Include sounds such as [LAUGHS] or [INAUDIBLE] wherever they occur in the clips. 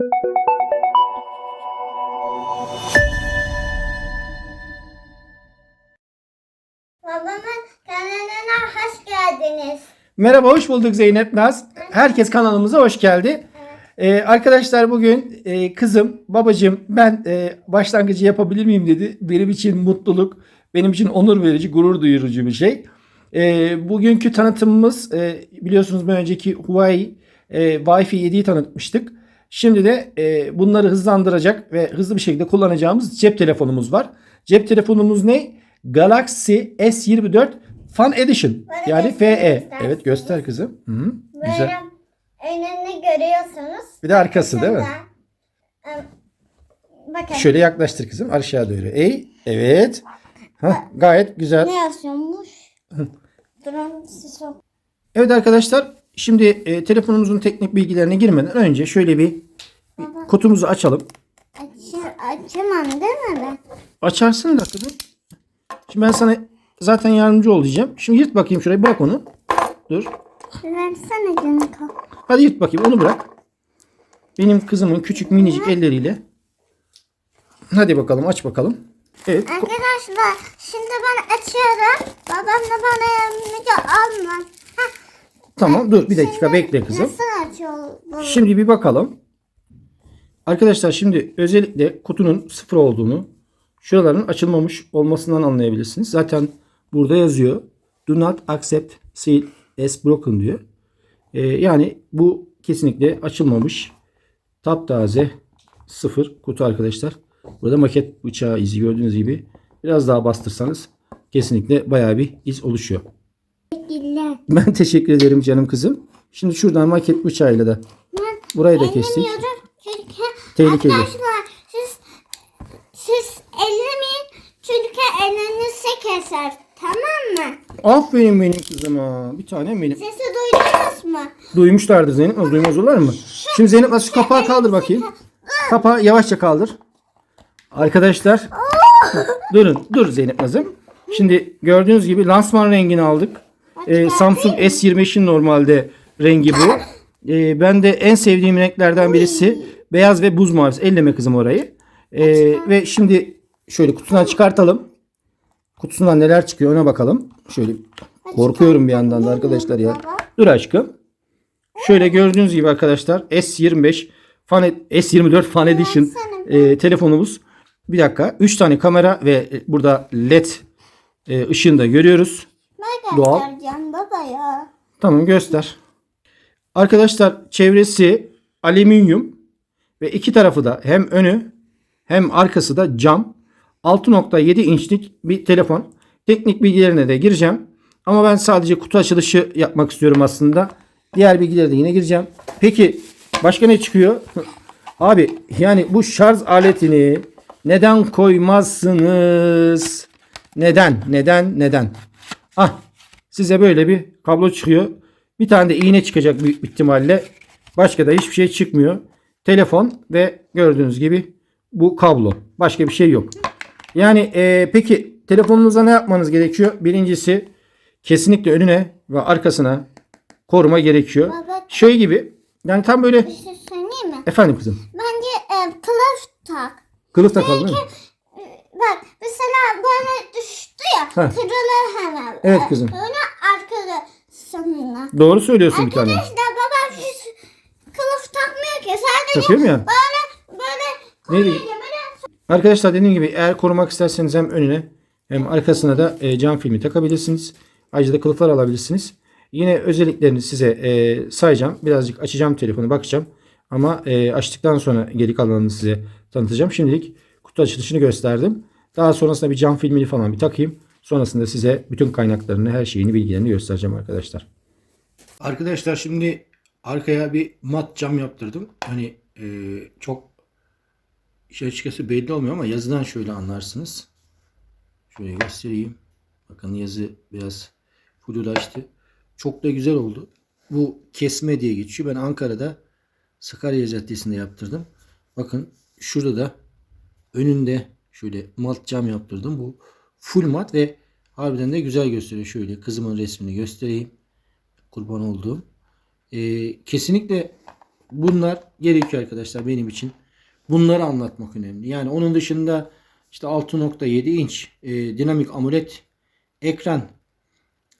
Babamın kanalına hoş geldiniz. Merhaba, hoş bulduk Zeynep Naz. Herkes kanalımıza hoş geldi. Ee, arkadaşlar bugün e, kızım, babacığım ben e, başlangıcı yapabilir miyim dedi. Benim için mutluluk, benim için onur verici, gurur duyurucu bir şey. E, bugünkü tanıtımımız e, biliyorsunuz bir önceki Huawei e, Wi-Fi 7'yi tanıtmıştık. Şimdi de e, bunları hızlandıracak ve hızlı bir şekilde kullanacağımız cep telefonumuz var. Cep telefonumuz ne? Galaxy S24 Fan Edition. Bana Yani FE. Evet göster kızım. Hı -hı. Böyle Güzel. önünü görüyorsunuz. Bir de arkası değil mi? Bakın. Şöyle yaklaştır kızım aşağı doğru. Ey evet. Hah, gayet güzel. Ne yazıyormuş? O- Evet arkadaşlar şimdi e, telefonumuzun teknik bilgilerine girmeden önce şöyle bir, bir kutumuzu açalım. Açı, açamam değil mi ben? Açarsın da kızım. Şimdi ben sana zaten yardımcı olacağım. Şimdi yırt bakayım şurayı bırak onu. Dur. Versene Caniko. Hadi yırt bakayım onu bırak. Benim kızımın küçük minicik elleriyle. Hadi bakalım aç bakalım. Evet. ko- Arkadaşlar şimdi ben açıyorum. Babam da bana yardımcı olmaz. Tamam dur bir dakika bekle kızım. Nasıl açıyor bu? Şimdi bir bakalım. Arkadaşlar şimdi özellikle kutunun sıfır olduğunu şuraların açılmamış olmasından anlayabilirsiniz. Zaten burada yazıyor. Do not accept seal as broken diyor. Ee, yani bu kesinlikle açılmamış. Taptaze sıfır kutu arkadaşlar. Burada maket bıçağı izi gördüğünüz gibi biraz daha bastırsanız kesinlikle bayağı bir iz oluşuyor. Teşekkürler. Ben teşekkür ederim canım kızım. Şimdi şuradan maket bıçağıyla da Ben burayı da kestik. çünkü Tehlikeli. arkadaşlar siz siz ellemeyin çünkü elinizi keser. Tamam mı? Aferin benim kızıma. Bir tane benim. Sesi duydunuz mu? Duymuşlardır Zeynep Naz. Duymaz olurlar mı? Şimdi Zeynep şu kapağı kaldır bakayım. Kapağı yavaşça kaldır. Arkadaşlar. Durun. Dur Zeynep Naz'ım. Şimdi gördüğünüz gibi lansman rengini aldık. Ee, Samsung S25'in normalde rengi bu. Ee, ben de en sevdiğim renklerden birisi beyaz ve buz mavisi. Elleme kızım orayı. Ee, ve şimdi şöyle kutusundan çıkartalım. Kutusundan neler çıkıyor ona bakalım. Şöyle korkuyorum bir yandan da arkadaşlar ya. Dur aşkım. Şöyle gördüğünüz gibi arkadaşlar S25 Fan S24 Fan Edition e, telefonumuz. Bir dakika. 3 tane kamera ve e, burada led e, ışığını da görüyoruz. Doğal. göstereceğim baba ya. Tamam göster. Arkadaşlar çevresi alüminyum ve iki tarafı da hem önü hem arkası da cam. 6.7 inçlik bir telefon. Teknik bilgilerine de gireceğim. Ama ben sadece kutu açılışı yapmak istiyorum aslında. Diğer bilgilere de yine gireceğim. Peki başka ne çıkıyor? [LAUGHS] Abi yani bu şarj aletini neden koymazsınız? Neden? Neden? Neden? Ah size böyle bir kablo çıkıyor. Bir tane de iğne çıkacak büyük ihtimalle. Başka da hiçbir şey çıkmıyor. Telefon ve gördüğünüz gibi bu kablo. Başka bir şey yok. Yani e, peki telefonunuza ne yapmanız gerekiyor? Birincisi kesinlikle önüne ve arkasına koruma gerekiyor. Baba. Şey gibi yani tam böyle Bir şey söyleyeyim mi? efendim kızım Bence e, kılıf tak. kılıf takalım değil mi? E, Bak mesela böyle düştü ya Heh. kırılır hemen. Evet E, kızım. Öyle sonuna. Doğru söylüyorsun bir tane. Arkadaşlar babam hiç kılıf takmıyor ki. Sadece Takıyor mu ya? böyle böyle böyle Arkadaşlar dediğim gibi eğer korumak isterseniz hem önüne hem arkasına da e, cam filmi takabilirsiniz. Ayrıca da kılıflar alabilirsiniz. Yine özelliklerini size e, sayacağım. Birazcık açacağım telefonu bakacağım. Ama e, açtıktan sonra geri kalanını size tanıtacağım. Şimdilik kutu açılışını gösterdim. Daha sonrasında bir cam filmini falan bir takayım. Sonrasında size bütün kaynaklarını, her şeyini, bilgilerini göstereceğim arkadaşlar. Arkadaşlar şimdi arkaya bir mat cam yaptırdım. Hani e, çok İş açıkçası belli olmuyor ama yazıdan şöyle anlarsınız. Şöyle göstereyim. Bakın yazı biraz flulaştı. Çok da güzel oldu. Bu kesme diye geçiyor. Ben Ankara'da Sakarya Caddesi'nde yaptırdım. Bakın şurada da önünde şöyle mat cam yaptırdım. Bu full mat ve harbiden de güzel gösteriyor. Şöyle kızımın resmini göstereyim. Kurban olduğum. Ee, kesinlikle bunlar gerekiyor arkadaşlar benim için. Bunları anlatmak önemli. Yani onun dışında işte 6.7 inç e, dinamik AMOLED ekran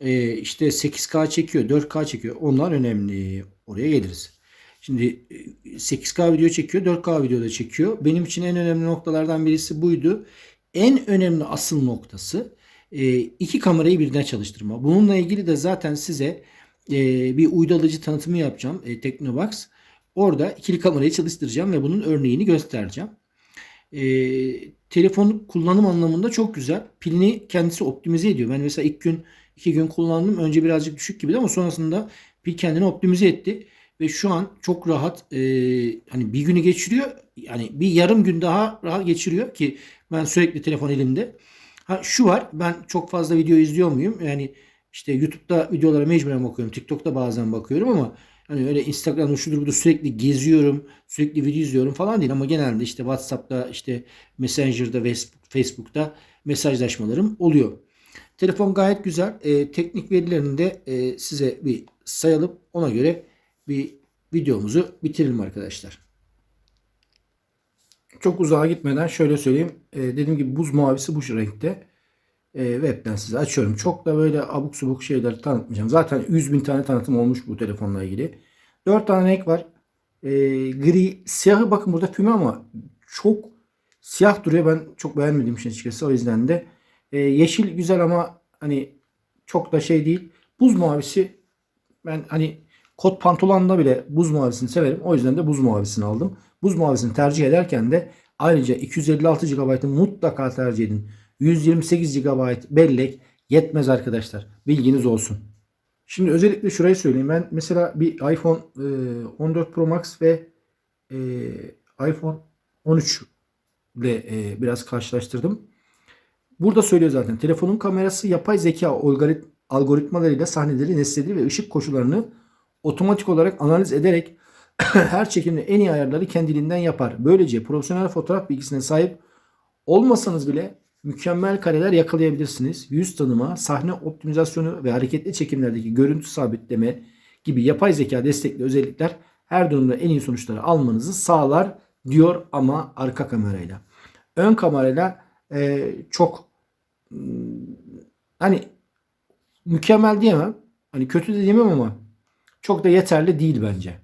e, işte 8K çekiyor, 4K çekiyor. Onlar önemli. Oraya geliriz. Şimdi e, 8K video çekiyor, 4K video da çekiyor. Benim için en önemli noktalardan birisi buydu. En önemli asıl noktası e, iki kamerayı birden çalıştırma. Bununla ilgili de zaten size e, bir uydu alıcı tanıtımı yapacağım. E, Teknobox. Orada ikili kamerayı çalıştıracağım ve bunun örneğini göstereceğim. E, telefon kullanım anlamında çok güzel. Pilini kendisi optimize ediyor. Ben mesela ilk gün iki gün kullandım. Önce birazcık düşük gibiydi ama sonrasında pil kendini optimize etti. Ve şu an çok rahat e, hani bir günü geçiriyor. Yani bir yarım gün daha rahat geçiriyor ki ben sürekli telefon elimde. Ha şu var. Ben çok fazla video izliyor muyum? Yani işte YouTube'da videolara mecburen bakıyorum. TikTok'ta bazen bakıyorum ama hani öyle Instagram'da şudur budur sürekli geziyorum. Sürekli video izliyorum falan değil ama genelde işte WhatsApp'ta işte Messenger'da Facebook- Facebook'ta mesajlaşmalarım oluyor. Telefon gayet güzel. E, teknik verilerini de e, size bir sayalım. Ona göre bir videomuzu bitirelim arkadaşlar. Çok uzağa gitmeden şöyle söyleyeyim. E, dediğim gibi buz mavisi bu renkte. E, webten size açıyorum. Çok da böyle abuk subuk şeyler tanıtmayacağım. Zaten 100 bin tane tanıtım olmuş bu telefonla ilgili. 4 tane renk var. E, gri, siyahı bakın burada füme ama çok siyah duruyor. Ben çok beğenmedim işin açıkçası. O yüzden de e, yeşil güzel ama hani çok da şey değil. Buz mavisi ben hani kot pantolonda bile buz mavisini severim. O yüzden de buz mavisini aldım. Buz mavisini tercih ederken de ayrıca 256 GB'ı mutlaka tercih edin. 128 GB bellek yetmez arkadaşlar. Bilginiz olsun. Şimdi özellikle şurayı söyleyeyim. Ben mesela bir iPhone e, 14 Pro Max ve e, iPhone 13 ile e, biraz karşılaştırdım. Burada söylüyor zaten. Telefonun kamerası yapay zeka algorit- algoritmalarıyla sahneleri nesnedi ve ışık koşullarını otomatik olarak analiz ederek [CLEARS THROAT] her çekimde en iyi ayarları kendiliğinden yapar. Böylece profesyonel fotoğraf bilgisine sahip olmasanız bile mükemmel kareler yakalayabilirsiniz. Yüz tanıma, sahne optimizasyonu ve hareketli çekimlerdeki görüntü sabitleme gibi yapay zeka destekli özellikler her durumda en iyi sonuçları almanızı sağlar diyor ama arka kamerayla. Ön kamerayla e, çok hmm, hani mükemmel diyemem. Hani kötü de diyemem ama çok da yeterli değil bence.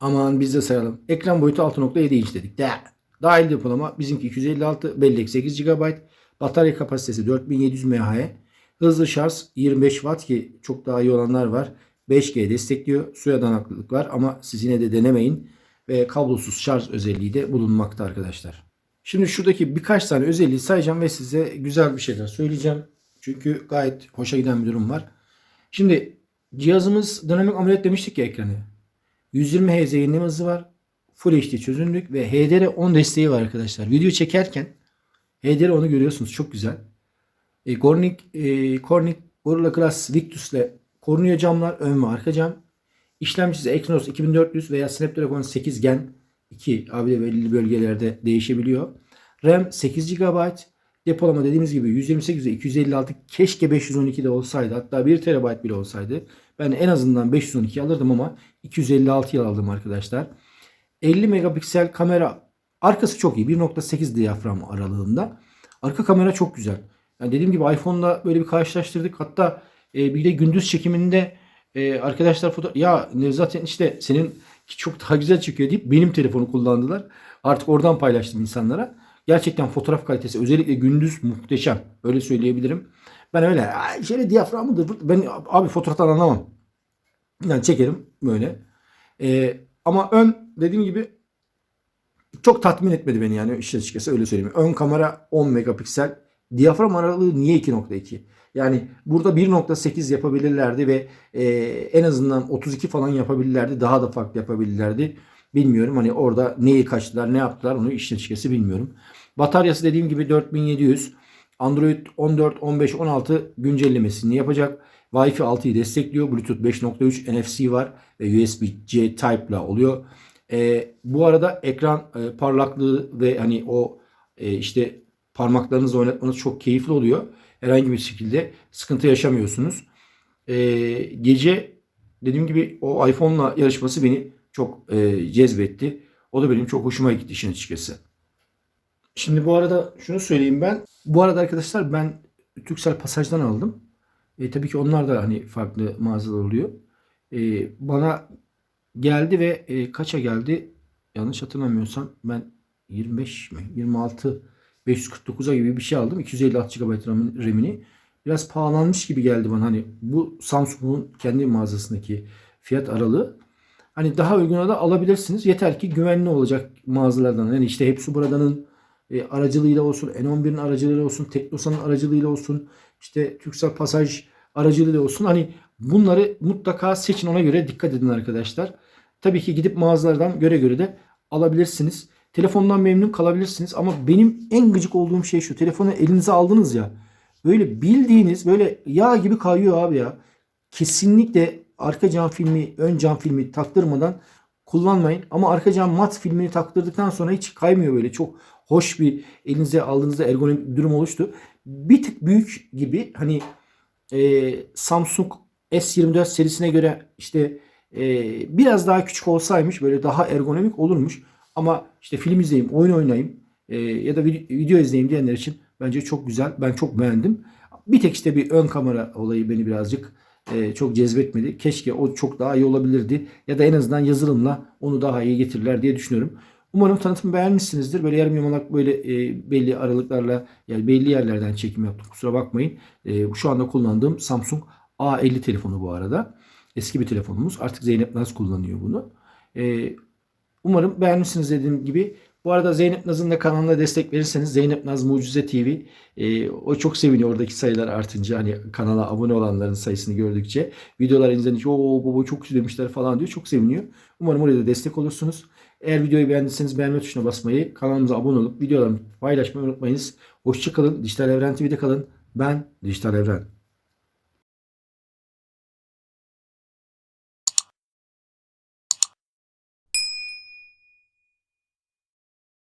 Aman biz de sayalım. Ekran boyutu 6.7 inç dedik. De. Dahil depolama bizimki 256, bellek 8 GB, batarya kapasitesi 4700 mAh, hızlı şarj 25 Watt ki çok daha iyi olanlar var. 5G destekliyor. Suya dayanıklılık var ama siz yine de denemeyin. Ve kablosuz şarj özelliği de bulunmakta arkadaşlar. Şimdi şuradaki birkaç tane özelliği sayacağım ve size güzel bir şeyler söyleyeceğim. Çünkü gayet hoşa giden bir durum var. Şimdi cihazımız dinamik AMOLED demiştik ya ekranı. 120 Hz yenileme hızı var. Full HD çözünürlük ve HDR10 desteği var arkadaşlar. Video çekerken HDR10'u görüyorsunuz. Çok güzel. E, Corning, e, Corning Gorilla Glass Victus ile korunuyor camlar. Ön ve arka cam. İşlemcisi Exynos 2400 veya Snapdragon 8 Gen 2 abi belirli bölgelerde değişebiliyor. RAM 8 GB. Depolama dediğimiz gibi 128 ve 256 keşke 512 de olsaydı. Hatta 1 TB bile olsaydı. Ben en azından 512 alırdım ama 256 aldım arkadaşlar. 50 megapiksel kamera arkası çok iyi. 1.8 diyafram aralığında. Arka kamera çok güzel. Yani dediğim gibi iPhone'la böyle bir karşılaştırdık. Hatta e, bir de gündüz çekiminde e, arkadaşlar foto ya zaten işte senin çok daha güzel çıkıyor deyip benim telefonu kullandılar. Artık oradan paylaştım insanlara. Gerçekten fotoğraf kalitesi özellikle gündüz muhteşem. Öyle söyleyebilirim. Ben öyle "Ay, şöyle diyaframıdır. Ben abi fotoğraftan anlamam. Yani çekerim böyle. E, ama ön dediğim gibi çok tatmin etmedi beni yani işin açıkçası öyle söyleyeyim. Ön kamera 10 megapiksel. Diyafram aralığı niye 2.2? Yani burada 1.8 yapabilirlerdi ve e, en azından 32 falan yapabilirlerdi. Daha da farklı yapabilirlerdi. Bilmiyorum hani orada neyi kaçtılar ne yaptılar onu işin açıkçası bilmiyorum. Bataryası dediğim gibi 4700. Android 14, 15, 16 güncellemesini yapacak. Wi-Fi 6'yı destekliyor. Bluetooth 5.3 NFC var ve USB-C Type ile oluyor. E, bu arada ekran e, parlaklığı ve hani o e, işte parmaklarınızla oynatmanız çok keyifli oluyor. Herhangi bir şekilde sıkıntı yaşamıyorsunuz. E, gece dediğim gibi o iPhone'la yarışması beni çok e, cezbetti. O da benim çok hoşuma gitti işin açıkçası. Şimdi bu arada şunu söyleyeyim ben. Bu arada arkadaşlar ben Türksel Pasaj'dan aldım. E, tabii ki onlar da hani farklı mağazalar oluyor. E, bana geldi ve e, kaça geldi? Yanlış hatırlamıyorsam ben 25 mi? 26 549'a gibi bir şey aldım. 256 GB RAM- RAM'ini. Biraz pahalanmış gibi geldi bana. Hani bu Samsung'un kendi mağazasındaki fiyat aralığı. Hani daha uyguna da alabilirsiniz. Yeter ki güvenli olacak mağazalardan. Yani işte hepsi buradanın e, aracılığıyla olsun, N11'in aracılığıyla olsun, Teknosa'nın aracılığıyla olsun, işte Turkcell Pasaj aracılığıyla olsun. Hani bunları mutlaka seçin ona göre dikkat edin arkadaşlar. Tabii ki gidip mağazalardan göre göre de alabilirsiniz. Telefondan memnun kalabilirsiniz ama benim en gıcık olduğum şey şu. Telefonu elinize aldınız ya. Böyle bildiğiniz böyle yağ gibi kayıyor abi ya. Kesinlikle arka cam filmi, ön cam filmi taktırmadan kullanmayın. Ama arka cam mat filmini taktırdıktan sonra hiç kaymıyor böyle. Çok hoş bir elinize aldığınızda ergonomik bir durum oluştu. Bir tık büyük gibi hani e, Samsung S24 serisine göre işte e, biraz daha küçük olsaymış böyle daha ergonomik olurmuş. Ama işte film izleyeyim, oyun oynayayım e, ya da vid- video izleyeyim diyenler için bence çok güzel. Ben çok beğendim. Bir tek işte bir ön kamera olayı beni birazcık e, çok cezbetmedi. Keşke o çok daha iyi olabilirdi. Ya da en azından yazılımla onu daha iyi getirirler diye düşünüyorum. Umarım tanıtımı beğenmişsinizdir. Böyle yarım yamalak böyle e, belli aralıklarla yani belli yerlerden çekim yaptım. Kusura bakmayın. E, şu anda kullandığım Samsung A50 telefonu bu arada. Eski bir telefonumuz. Artık Zeynep Naz kullanıyor bunu. E, umarım beğenmişsiniz dediğim gibi. Bu arada Zeynep Naz'ın da kanalına destek verirseniz Zeynep Naz Mucize TV e, o çok seviniyor oradaki sayılar artınca hani kanala abone olanların sayısını gördükçe videolar izlenince o baba çok güzel demişler falan diyor çok seviniyor. Umarım oraya da destek olursunuz. Eğer videoyu beğendiyseniz beğenme tuşuna basmayı, kanalımıza abone olup videolarımı paylaşmayı unutmayınız. Hoşçakalın. Dijital Evren TV'de kalın. Ben Dijital Evren.